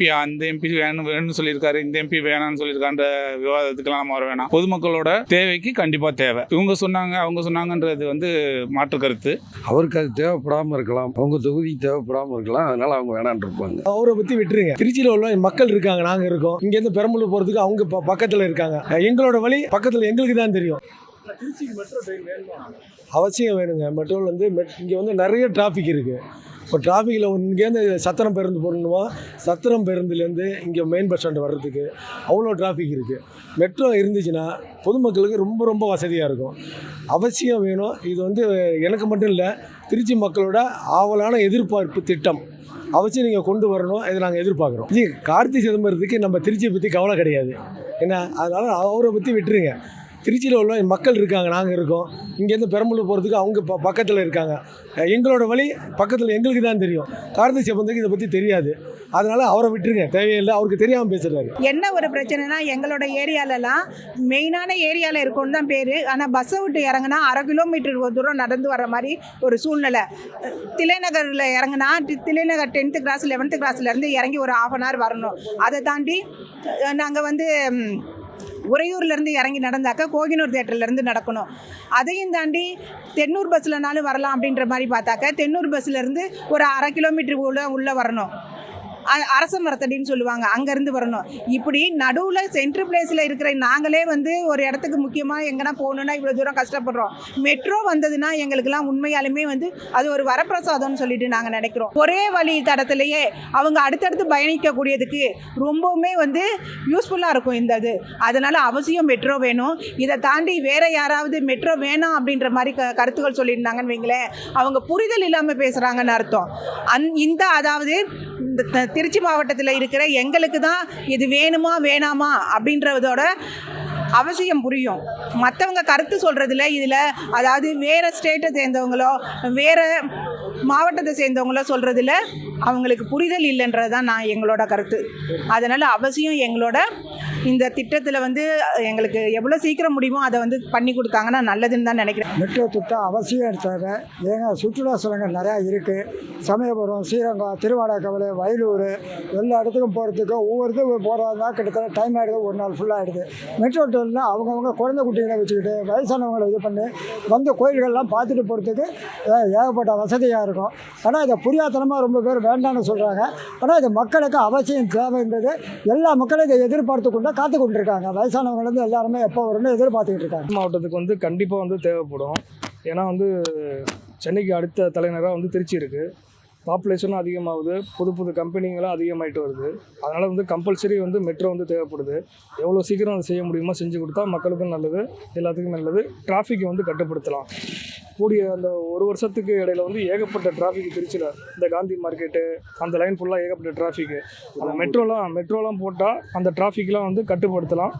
MP அந்த MP வேணும் வேணும்னு சொல்லியிருக்காரு இந்த எம்பி வேணாம்னு சொல்லியிருக்கான்ற விவாதத்துக்கெல்லாம் நம்ம வர வேணாம். பொதுமக்களோட தேவைக்கு கண்டிப்பாக தேவை. இவங்க சொன்னாங்க அவங்க சொன்னாங்கன்றது வந்து மாற்று கருத்து. அவருக்கு அது தேவைப்படாமல் இருக்கலாம். அவங்க தொகுதி தேவைப்படாமல் இருக்கலாம். அதனால அவங்க வேணான்னு இருப்பாங்க. அவரை பற்றி விட்டுருங்க. திருச்சியில் உள்ள மக்கள் இருக்காங்க நாங்கள் இருக்கோம். இங்கேருந்து பெரம்பலூர் போகிறதுக்கு அவங்க பக்கத்தில் இருக்காங்க. எங்களோட வழி பக்கத்தில் எங்களுக்கு தான் தெரியும். அவசியம் வேணுங்க. மெட்ரோவில் வந்து மெட் இங்கே வந்து நிறைய டிராஃபிக் இருக்குது இப்போ டிராஃபிக்கில் இங்கேருந்து சத்திரம் பேருந்து போகணுமா சத்திரம் பேருந்துலேருந்து இங்கே மெயின் பஸ் ஸ்டாண்டு வர்றதுக்கு அவ்வளோ டிராஃபிக் இருக்குது மெட்ரோ இருந்துச்சுன்னா பொதுமக்களுக்கு ரொம்ப ரொம்ப வசதியாக இருக்கும். அவசியம் வேணும். இது வந்து எனக்கு மட்டும் இல்லை திருச்சி மக்களோட ஆவலான எதிர்பார்ப்பு திட்டம். அவசியம் நீங்கள் கொண்டு வரணும். இதை நாங்கள் எதிர்பார்க்குறோம். ஜி கார்த்தி சிதம்பரத்துக்கு நம்ம திருச்சியை பற்றி கவலை கிடையாது. ஏன்னா அதனால் அவரை பற்றி விட்டுருங்க. திருச்சியில் உள்ள மக்கள் இருக்காங்க நாங்கள் இருக்கோம். இங்கேருந்து பெரம்பலூர் போகிறதுக்கு அவங்க ப பக்கத்தில் இருக்காங்க. எங்களோட வழி பக்கத்தில் எங்களுக்கு தான் தெரியும். கார்த்தி சிதம்பரத்துக்கு இதை பற்றி தெரியாது. அதனால் அவரை விட்டுருங்க. தேவையில்லை அவருக்கு தெரியாமல் பேசுகிறாரு என்ன ஒரு பிரச்சனைனா எங்களோட ஏரியாலலாம் மெயினான ஏரியாவில் இருக்கும்னு தான் பேர். ஆனால் பஸ்ஸை விட்டு இறங்கினா அரை கிலோமீட்டர் தூரம் நடந்து வர மாதிரி ஒரு சூழ்நிலை. திலைநகரில் இறங்கினா திலைநகர் டென்த்து கிளாஸ் லெவன்த்து கிளாஸ்லேருந்து இறங்கி ஒரு ஆஃப் அன் ஹவர் வரணும். அதை தாண்டி நாங்கள் வந்து உறையூர்லேருந்து இறங்கி நடந்தாக்கா கோகினூர் தேட்டர்லேருந்து நடக்கணும். அதையும் தாண்டி தென்னூர் பஸ்லனாலும் வரலாம் அப்படின்ற மாதிரி பார்த்தாக்க தென்னூர் பஸ்லேருந்து ஒரு அரை கிலோமீட்டர் உள்ள உள்ளே வரணும். அரச மரத்தடின்னு சொல்லுவாங்க. அங்கேருந்து வரணும். இப்படி நடுவில் சென்ட்ரு பிளேஸில் இருக்கிற நாங்களே வந்து ஒரு இடத்துக்கு முக்கியமாக எங்கன்னா போகணுன்னா இவ்வளோ தூரம் கஷ்டப்படுறோம். மெட்ரோ வந்ததுன்னா எங்களுக்கெல்லாம் உண்மையாலுமே வந்து அது ஒரு வரப்பிரசாதம்னு சொல்லிட்டு நாங்கள் நினைக்கிறோம். ஒரே வழி தடத்துலையே அவங்க அடுத்தடுத்து பயணிக்கக்கூடியதுக்கு ரொம்பவுமே வந்து யூஸ்ஃபுல்லாக இருக்கும் இந்த இது. அதனால் அவசியம் மெட்ரோ வேணும். இதை தாண்டி வேற யாராவது மெட்ரோ வேணாம் அப்படின்ற மாதிரி க கருத்துக்கள் சொல்லியிருந்தாங்கன்னு வைங்களேன். அவங்க புரிதல் இல்லாமல் பேசுகிறாங்கன்னு அர்த்தம். அந் இந்த அதாவது இந்த திருச்சி மாவட்டத்தில் இருக்கிற எங்களுக்கு தான் இது வேணுமா வேணாமா அப்படின்றதோட அவசியம் புரியும். மற்றவங்க கருத்து சொல்கிறதுல இதில் அதாவது வேறு ஸ்டேட்டை சேர்ந்தவங்களோ வேறு மாவட்டத்தை சேர்ந்தவங்களாம் சொல்கிறதுல அவங்களுக்கு புரிதல் இல்லைன்றது தான் நான் எங்களோட கருத்து. அதனால் அவசியம் எங்களோட இந்த திட்டத்தில் வந்து எங்களுக்கு எவ்வளோ சீக்கிரம் முடியுமோ அதை வந்து பண்ணி கொடுத்தாங்கன்னா நல்லதுன்னு தான் நினைக்கிறேன். மெட்ரோ திட்டம் அவசியம் தேவை. ஏன்னா சுற்றுலா ஸ்தலங்கள் நிறையா இருக்குது சமயபுரம் ஸ்ரீரங்கம் திருவாடாக்கவலை வயலூர் எல்லா இடத்துக்கும் போகிறதுக்கு ஒவ்வொருத்தரும் போகிறதா கிட்டத்தட்ட டைம் ஆகிடுது ஒரு நாள் ஃபுல்லாக ஆகிடுது மெட்ரோ டோல்னா அவங்கவுங்க குழந்தை குட்டிகளை வச்சுக்கிட்டு வயசானவங்களை இது பண்ணி வந்து கோயில்கள்லாம் பார்த்துட்டு போகிறதுக்கு ஏகப்பட்ட வசதியாக இருக்கும். ஆனால் இதை புரியாத்தனமாக ரொம்ப பேர் வேண்டாம்னு சொல்கிறாங்க ஆனால் இது மக்களுக்கு அவசியம் தேவைன்றது எல்லா மக்களும் இதை எதிர்பார்த்து கொண்டு காத்து கொண்டிருக்காங்க. வயசானவங்கலேருந்து எல்லாருமே எப்போ வரும்னு எதிர்பார்த்துக்கிட்டு இருக்காங்க. மாவட்டத்துக்கு வந்து கண்டிப்பாக வந்து தேவைப்படும். ஏன்னா வந்து சென்னைக்கு அடுத்த தலைநகராக வந்து திருச்சி இருக்குது பாப்புலேஷனும் அதிகமாகுது. புது புது கம்பெனிங்களும் அதிகமாயிட்டு வருது. அதனால் வந்து கம்பல்சரி வந்து மெட்ரோ வந்து தேவைப்படுது. எவ்வளோ சீக்கிரம் அதை செய்ய முடியுமோ செஞ்சு கொடுத்தா மக்களுக்கும் நல்லது எல்லாத்துக்கும் நல்லது. டிராஃபிக்கை வந்து கட்டுப்படுத்தலாம். கூடிய அந்த ஒரு வருஷத்துக்கு இடையில வந்து ஏகப்பட்ட டிராஃபிக் திருச்சியில் இந்த காந்தி மார்க்கெட்டு அந்த லைன் ஃபுல்லாக ஏகப்பட்ட டிராஃபிக்கு அந்த மெட்ரோலாம் மெட்ரோலாம் போட்டால் அந்த டிராஃபிக்லாம் வந்து கட்டுப்படுத்தலாம்.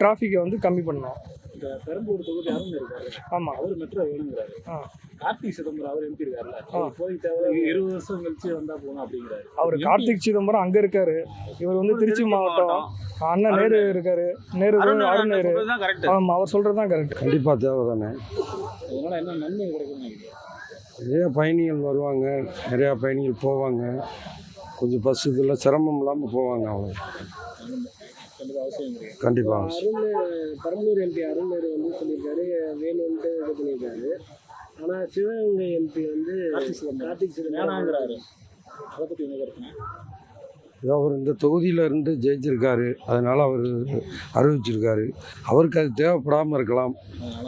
டிராஃபிக்கை வந்து கம்மி பண்ணலாம். இந்த பெரம்பலூர் தொகுதி அருண் இருக்காரு. ஆமாம் அவர் மெட்ரோ வேணுங்கிறாரு. கார்த்திக் சிதம்பரம் அவர் எம்பி இருக்காருல்ல. போய் தேவை இருபது வருஷம் கழிச்சு வந்தா போகணும் அப்படிங்கிறாரு. அவர் கார்த்திக் சிதம்பரம் அங்க இருக்காரு. இவர் வந்து திருச்சி மாவட்டம். அண்ணன் நேரு இருக்காரு. நேரு அருண் நேரு. ஆமா அவர் சொல்றதுதான் கரெக்ட் கண்டிப்பாக தேவை தானே அதனால என்ன நன்மை நினைக்கிறேன் நிறைய பயணிகள் வருவாங்க. நிறையா பயணிகள் போவாங்க. கொஞ்சம் பஸ் இதில் சிரமம் இல்லாமல் போவாங்க அவங்க. கண்டிப்பா கண்டிப்பாக அருள் பெரம்பலூர் எம்பி நேரு வந்து சொல்லியிருக்காரு வேணும்ன்ட்டு இது பண்ணியிருக்காரு. ஆனால் சிவகங்கை எம்பி வந்து கார்த்திக் வேணாங்கிறாரு. அதை கருத்துங்க ஏதோ அவர் இந்த தொகுதியில் இருந்து ஜெயிச்சிருக்காரு. அதனால் அவர் அறிவிச்சிருக்காரு. அவருக்கு அது தேவைப்படாமல் இருக்கலாம்.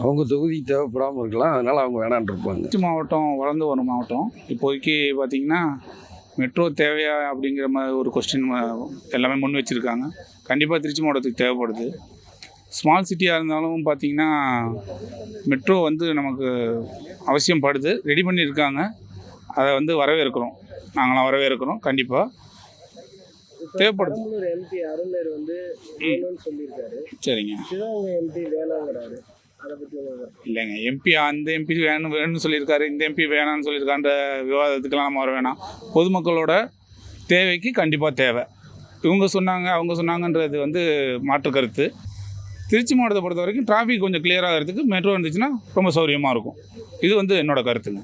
அவங்க தொகுதி தேவைப்படாமல் இருக்கலாம். அதனால் அவங்க வேணான்னு இருப்பாங்க. மாவட்டம் வளர்ந்து வரும் மாவட்டம். இப்போதைக்கு பார்த்தீங்கன்னா மெட்ரோ தேவையா அப்படிங்கிற மாதிரி ஒரு கொஸ்டின் எல்லாமே முன் வச்சுருக்காங்க. கண்டிப்பாக திருச்சி மாவட்டத்துக்கு தேவைப்படுது. ஸ்மால் சிட்டியாக இருந்தாலும் பார்த்தீங்கன்னா மெட்ரோ வந்து நமக்கு அவசியம் படுது ரெடி பண்ணியிருக்காங்க. அதை வந்து வரவேற்கிறோம். நாங்களாம் வரவேற்கிறோம். கண்டிப்பாக தேவைப்படுது. எம்பி வந்து சரிங்க. எம்பி வேணாங்கிறாரு இல்லைங்க. எம்பி அந்த எம்பி வேணும் வேணும்னு சொல்லியிருக்காரு. இந்த எம்பி வேணாம்னு சொல்லியிருக்கான்ற விவாதத்துக்கெல்லாம் நம்ம வர வேணாம். பொதுமக்களோட தேவைக்கு கண்டிப்பாக தேவை. இவங்க சொன்னாங்க அவங்க சொன்னாங்கன்றது வந்து மாற்று கருத்து. திருச்சி மாவட்டத்தை பொறுத்த வரைக்கும் டிராஃபிக் கொஞ்சம் கிளியராகிறதுக்கு மெட்ரோ இருந்துச்சுன்னா ரொம்ப சௌரியமாக இருக்கும். இது வந்து என்னோட கருத்துங்க.